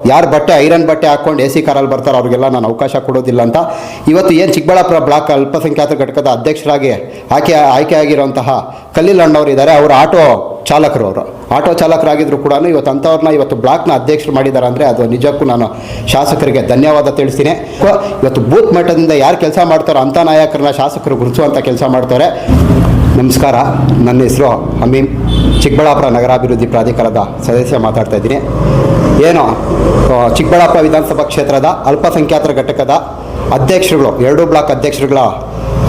ಯಾರು ಬಟ್ಟೆ, ಐರನ್ ಬಟ್ಟೆ ಹಾಕೊಂಡು ಎ ಸಿ ಕಾರಲ್ಲಿ ಬರ್ತಾರೋ ಅವ್ರಿಗೆಲ್ಲ ನಾನು ಅವಕಾಶ ಕೊಡೋದಿಲ್ಲ ಅಂತ. ಇವತ್ತು ಏನು ಚಿಕ್ಕಬಳ್ಳಾಪುರ ಬ್ಲಾಕ್ ಅಲ್ಪಸಂಖ್ಯಾತ ಘಟಕದ ಅಧ್ಯಕ್ಷರಾಗಿ ಆಯ್ಕೆ ಆಯ್ಕೆ ಆಗಿರುವಂತಹ ಕಲ್ಲಿಲ್ ಇದ್ದಾರೆ. ಅವರು ಆಟೋ ಚಾಲಕರು ಅವರು. ಆಟೋ ಚಾಲಕರಾಗಿದ್ದರೂ ಕೂಡ ಇವತ್ತು ಅಂಥವ್ರನ್ನ ಇವತ್ತು ಬ್ಲಾಕ್ನ ಅಧ್ಯಕ್ಷರು ಮಾಡಿದ್ದಾರೆ ಅಂದರೆ ಅದು ನಿಜಕ್ಕೂ ನಾನು ಶಾಸಕರಿಗೆ ಧನ್ಯವಾದ ತಿಳಿಸ್ತೀನಿ. ಇವತ್ತು ಬೂತ್ ಮಟ್ಟದಿಂದ ಯಾರು ಕೆಲಸ ಮಾಡ್ತಾರೋ ಅಂಥ ನಾಯಕರನ್ನ ಶಾಸಕರು ಗುರುತಿಸುವಂಥ ಕೆಲಸ ಮಾಡ್ತಾರೆ. ನಮಸ್ಕಾರ. ನನ್ನ ಹೆಸರು ಹಮೀಮ್. ಚಿಕ್ಕಬಳ್ಳಾಪುರ ನಗರಾಭಿವೃದ್ಧಿ ಪ್ರಾಧಿಕಾರದ ಸದಸ್ಯ ಮಾತಾಡ್ತಾ ಇದ್ದೀನಿ. ಏನು ಚಿಕ್ಕಬಳ್ಳಾಪುರ ವಿಧಾನಸಭಾ ಕ್ಷೇತ್ರದ ಅಲ್ಪಸಂಖ್ಯಾತರ ಘಟಕದ ಅಧ್ಯಕ್ಷರುಗಳು, ಎರಡು ಬ್ಲಾಕ್ ಅಧ್ಯಕ್ಷರುಗಳ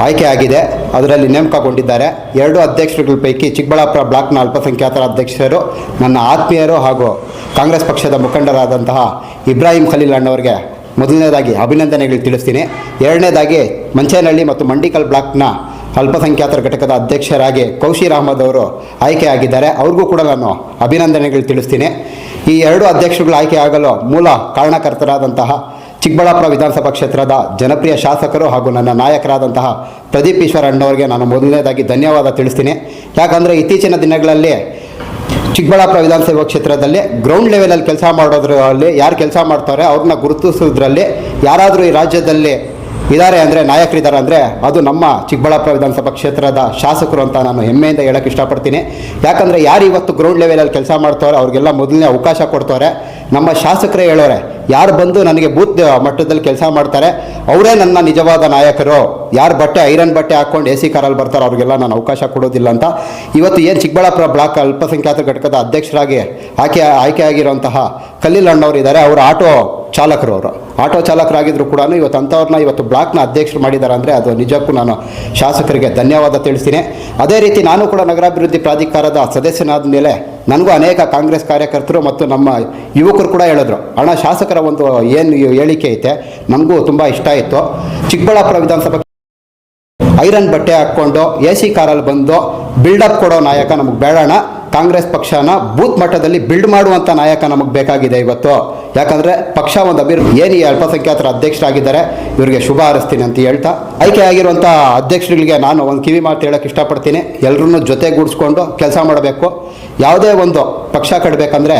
ಆಯ್ಕೆ ಆಗಿದೆ. ಅದರಲ್ಲಿ ನೇಮಕಗೊಂಡಿದ್ದಾರೆ. ಎರಡು ಅಧ್ಯಕ್ಷರುಗಳ ಪೈಕಿ ಚಿಕ್ಕಬಳ್ಳಾಪುರ ಬ್ಲಾಕ್ನ ಅಲ್ಪಸಂಖ್ಯಾತರ ಅಧ್ಯಕ್ಷರು, ನನ್ನ ಆತ್ಮೀಯರು ಹಾಗೂ ಕಾಂಗ್ರೆಸ್ ಪಕ್ಷದ ಮುಖಂಡರಾದಂತಹ ಇಬ್ರಾಹಿಂ ಖಲೀಲ್ ಅಣ್ಣವರಿಗೆ ಮೊದಲನೇದಾಗಿ ಅಭಿನಂದನೆಗಳು ತಿಳಿಸ್ತೀನಿ. ಎರಡನೇದಾಗಿ ಮಂಚೇನಹಳ್ಳಿ ಮತ್ತು ಮಂಡಿಕಲ್ ಬ್ಲಾಕ್ನ ಅಲ್ಪಸಂಖ್ಯಾತರ ಘಟಕದ ಅಧ್ಯಕ್ಷರಾಗಿ ಕೌಶೀರ್ ಅಹಮದ್ ಅವರು ಆಯ್ಕೆಯಾಗಿದ್ದಾರೆ. ಅವ್ರಿಗೂ ಕೂಡ ನಾನು ಅಭಿನಂದನೆಗಳು ತಿಳಿಸ್ತೀನಿ. ಈ ಎರಡು ಅಧ್ಯಕ್ಷರುಗಳು ಆಯ್ಕೆಯಾಗಲು ಮೂಲ ಕಾರಣಕರ್ತರಾದಂತಹ ಚಿಕ್ಕಬಳ್ಳಾಪುರ ವಿಧಾನಸಭಾ ಕ್ಷೇತ್ರದ ಜನಪ್ರಿಯ ಶಾಸಕರು ಹಾಗೂ ನನ್ನ ನಾಯಕರಾದಂತಹ ಪ್ರದೀಪ್ ಈಶ್ವರ ಅಣ್ಣವರಿಗೆ ನಾನು ಮೊದಲನೇದಾಗಿ ಧನ್ಯವಾದ ತಿಳಿಸ್ತೀನಿ. ಯಾಕಂದರೆ ಇತ್ತೀಚಿನ ದಿನಗಳಲ್ಲಿ ಚಿಕ್ಕಬಳ್ಳಾಪುರ ವಿಧಾನಸಭಾ ಕ್ಷೇತ್ರದಲ್ಲಿ ಗ್ರೌಂಡ್ ಲೆವೆಲಲ್ಲಿ ಕೆಲಸ ಮಾಡೋದ್ರಲ್ಲಿ ಯಾರು ಕೆಲಸ ಮಾಡ್ತಾರೆ ಅವ್ರನ್ನ ಗುರುತಿಸೋದ್ರಲ್ಲಿ ಯಾರಾದರೂ ಈ ರಾಜ್ಯದಲ್ಲಿ ಇದ್ದಾರೆ ಅಂದರೆ ನಾಯಕರಿದ್ದಾರೆ ಅಂದರೆ ಅದು ನಮ್ಮ ಚಿಕ್ಕಬಳ್ಳಾಪುರ ವಿಧಾನಸಭಾ ಕ್ಷೇತ್ರದ ಶಾಸಕರು ಅಂತ ನಾನು ಹೆಮ್ಮೆಯಿಂದ ಹೇಳೋಕ್ಕೆ ಇಷ್ಟಪಡ್ತೀನಿ. ಯಾಕಂದರೆ ಯಾರು ಇವತ್ತು ಗ್ರೌಂಡ್ ಲೆವೆಲಲ್ಲಿ ಕೆಲಸ ಮಾಡ್ತಾರೋ ಅವ್ರಿಗೆಲ್ಲ ಮೊದಲನೇ ಅವಕಾಶ ಕೊಡ್ತಾರೆ ನಮ್ಮ ಶಾಸಕರೇ ಹೇಳೋರೆ, ಯಾರು ಬಂದು ನನಗೆ ಬೂತ್ ಮಟ್ಟದಲ್ಲಿ ಕೆಲಸ ಮಾಡ್ತಾರೆ, ಅವರೇ ನನ್ನ ನಿಜವಾದ ನಾಯಕರು. ಯಾರು ಬಟ್ಟೆ, ಐರನ್ ಬಟ್ಟೆ ಹಾಕೊಂಡು ಎ ಸಿ ಕಾರಲ್ಲಿ ಬರ್ತಾರೆ ಅವ್ರಿಗೆಲ್ಲ ನಾನು ಅವಕಾಶ ಕೊಡೋದಿಲ್ಲ ಅಂತ. ಇವತ್ತು ಏನು ಚಿಕ್ಕಬಳ್ಳಾಪುರ ಬ್ಲಾಕ್ ಅಲ್ಪಸಂಖ್ಯಾತ ಘಟಕದ ಅಧ್ಯಕ್ಷರಾಗಿ ಆಯ್ಕೆ ಆಯ್ಕೆ ಆಗಿರುವಂತಹ ಕಲ್ಲಿಲ್ ಇದ್ದಾರೆ ಅವರು ಆಟೋ ಚಾಲಕರು ಅವರು. ಆಟೋ ಚಾಲಕರಾಗಿದ್ದರೂ ಕೂಡ ಇವತ್ತು ಅಂಥವ್ರನ್ನ ಇವತ್ತು ಬ್ಲಾಕ್ನ ಅಧ್ಯಕ್ಷರು ಮಾಡಿದ್ದಾರೆ ಅಂದರೆ ಅದು ನಿಜಕ್ಕೂ ನಾನು ಶಾಸಕರಿಗೆ ಧನ್ಯವಾದ ತಿಳಿಸ್ತೀನಿ. ಅದೇ ರೀತಿ ನಾನು ಕೂಡ ನಗರಾಭಿವೃದ್ಧಿ ಪ್ರಾಧಿಕಾರದ ಸದಸ್ಯನಾದ ಮೇಲೆ ನನಗೂ ಅನೇಕ ಕಾಂಗ್ರೆಸ್ ಕಾರ್ಯಕರ್ತರು ಮತ್ತು ನಮ್ಮ ಯುವಕರು ಕೂಡ ಹೇಳಿದ್ರು. ಅಣ್ಣ, ಶಾಸಕರ ಒಂದು ಏನು ಹೇಳಿಕೆ ಐತೆ ನಮಗೂ ತುಂಬ ಇಷ್ಟ ಆಯಿತು. ಚಿಕ್ಕಬಳ್ಳಾಪುರ ವಿಧಾನಸಭಾ ಐರನ್ ಬಟ್ಟೆ ಹಾಕ್ಕೊಂಡು ಎ ಸಿ ಕಾರಲ್ಲಿ ಬಂದು ಬಿಲ್ಡಪ್ ಕೊಡೋ ನಾಯಕ ನಮಗೆ ಬೇಡಣ ಕಾಂಗ್ರೆಸ್ ಪಕ್ಷನ ಬೂತ್ ಮಟ್ಟದಲ್ಲಿ ಬಿಲ್ಡ್ ಮಾಡುವಂಥ ನಾಯಕ ನಮಗೆ ಬೇಕಾಗಿದೆ ಇವತ್ತು. ಯಾಕಂದರೆ ಪಕ್ಷ ಒಂದು ಅಭಿವೃದ್ಧಿ ಏನು ಅಲ್ಪಸಂಖ್ಯಾತರ ಅಧ್ಯಕ್ಷರಾಗಿದ್ದಾರೆ. ಇವರಿಗೆ ಶುಭ ಹಾರಿಸ್ತೀನಿ ಅಂತ ಹೇಳ್ತಾ, ಆಯ್ಕೆ ಆಗಿರುವಂಥ ಅಧ್ಯಕ್ಷರುಗಳಿಗೆ ನಾನು ಒಂದು ಕಿವಿ ಮಾತು ಹೇಳೋಕ್ಕೆ ಇಷ್ಟಪಡ್ತೀನಿ. ಎಲ್ಲರನ್ನೂ ಜೊತೆಗೂಡಿಸ್ಕೊಂಡು ಕೆಲಸ ಮಾಡಬೇಕು. ಯಾವುದೇ ಒಂದು ಪಕ್ಷ ಕಟ್ಟಬೇಕಂದ್ರೆ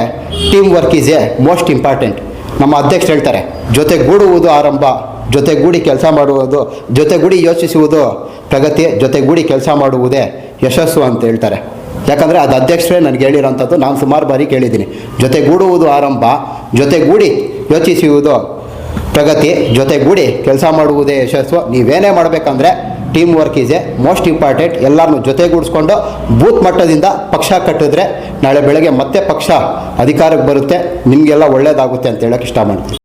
team work is a most important ನಮ್ಮ ಅಧ್ಯಕ್ಷರು ಹೇಳ್ತಾರೆ, ಜೊತೆಗೂಡುವುದು ಆರಂಭ, ಜೊತೆಗೂಡಿ ಕೆಲಸ ಮಾಡುವುದು, ಜೊತೆಗೂಡಿ ಯೋಚಿಸುವುದು ಪ್ರಗತಿ, ಜೊತೆಗೂಡಿ ಕೆಲಸ ಮಾಡುವುದೇ ಯಶಸ್ಸು ಅಂತ ಹೇಳ್ತಾರೆ. ಯಾಕಂದರೆ ಅದು ಅಧ್ಯಕ್ಷರೇ ನನಗೆ ಹೇಳಿರೋಂಥದ್ದು. ನಾನು ಸುಮಾರು ಬಾರಿ ಕೇಳಿದ್ದೀನಿ. ಜೊತೆಗೂಡುವುದು ಆರಂಭ, ಜೊತೆಗೂಡಿ ಯೋಚಿಸುವುದು ಪ್ರಗತಿ, ಜೊತೆಗೂಡಿ ಕೆಲಸ ಮಾಡುವುದೇ ಯಶಸ್ಸು. ನೀವೇನೇ ಮಾಡಬೇಕಂದ್ರೆ team work is a most important ಎಲ್ಲರನ್ನೂ ಜೊತೆಗೂಡಿಸ್ಕೊಂಡು ಬೂತ್ ಮಟ್ಟದಿಂದ ಪಕ್ಷ ಕಟ್ಟಿದ್ರೆ ನಾಳೆ ಬೆಳಗ್ಗೆ ಮತ್ತೆ ಪಕ್ಷ ಅಧಿಕಾರಕ್ಕೆ ಬರುತ್ತೆ. ನಿಮಗೆಲ್ಲ ಒಳ್ಳೆಯದಾಗುತ್ತೆ ಅಂತ ಹೇಳೋಕ್ಕೆ ಇಷ್ಟ ಮಾಡ್ತೀನಿ